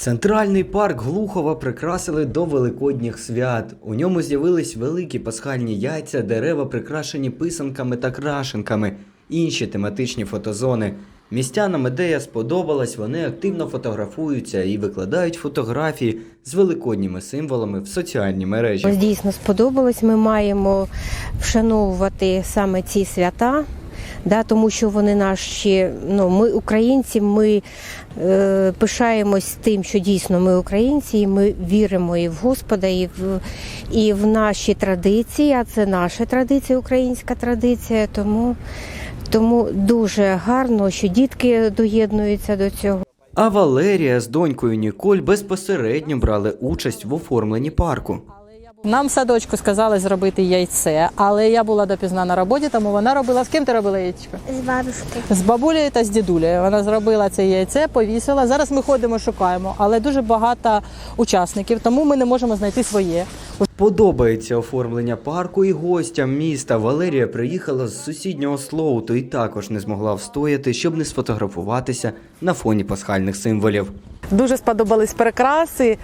Центральний парк Глухова прикрасили до великодніх свят. У ньому з'явились великі пасхальні яйця, дерева прикрашені писанками та крашенками, інші тематичні фотозони. Містянам ідея сподобалась, вони активно фотографуються і викладають фотографії з великодніми символами в соціальні мережі. Дійсно сподобалось. Ми маємо вшановувати саме ці свята, да, тому що вони наші. Ну, ми українці, ми е, пишаємось тим, що дійсно ми українці, і ми віримо і в Господа, і в, і в наші традиції. А це наша традиція, українська традиція. Тому, тому дуже гарно, що дітки доєднуються до цього. А Валерія з донькою Ніколь безпосередньо брали участь в оформленні парку. Нам в садочку сказали зробити яйце, але я була допізна на роботі, тому вона робила. З ким ти робила яєчко? З бабушки. З бабулею та з дідулею. Вона зробила це яйце, повісила. Зараз ми ходимо, шукаємо, але дуже багато учасників, тому ми не можемо знайти своє. Подобається оформлення парку і гостям міста. Валерія приїхала з сусіднього Слоуту і також не змогла встояти, щоб не сфотографуватися на фоні пасхальних символів. Дуже сподобались прикраси.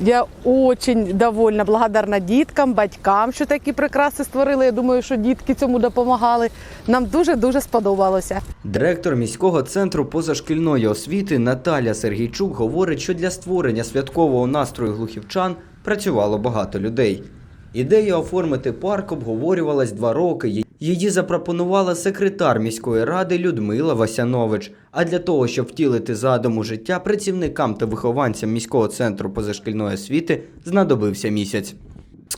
Я очень довольна, благодарна діткам, батькам, що такі прикраси створили. Я думаю, що дітки цьому допомагали. Нам дуже дуже сподобалося. Директор міського центру позашкільної освіти Наталя Сергійчук говорить, що для створення святкового настрою глухівчан працювало багато людей. Ідея оформити парк обговорювалась два роки. Її запропонувала секретар міської ради Людмила Васянович. А для того, щоб втілити задум у життя, працівникам та вихованцям міського центру позашкільної освіти знадобився місяць.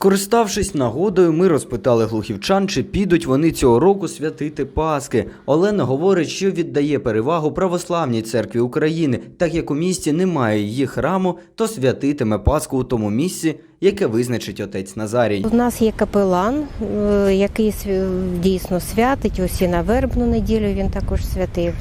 Скориставшись нагодою, ми розпитали глухівчан, чи підуть вони цього року святити Паски. Олена говорить, що віддає перевагу православній церкві України, так як у місті немає її храму, то святитиме Пасху у тому місці, яке визначить отець Назарій. У нас є капелан, е, який дійсно святить. Ось і на вербну неділю він також святив.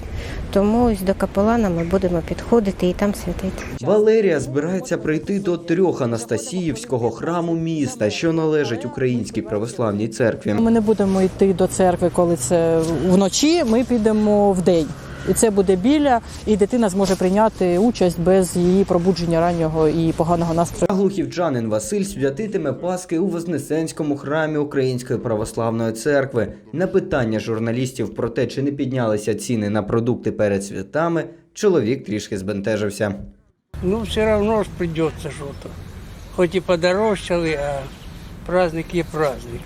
Тому ось до капелана ми будемо підходити і там святити. Валерія збирається прийти до трьох Анастасіївського храму міста, що належить Українській православній церкві. Ми не будемо йти до церкви, коли це вночі. Ми підемо в день. І це буде біля, і дитина зможе прийняти участь без її пробудження раннього і поганого настрою. Глухівчанин Василь святитиме Паски у Вознесенському храмі Української православної церкви. На питання журналістів про те, чи не піднялися ціни на продукти перед святами, чоловік трішки збентежився. Ну, все равно ж придется что-то. Хоть и подорожчали, а праздник є праздник.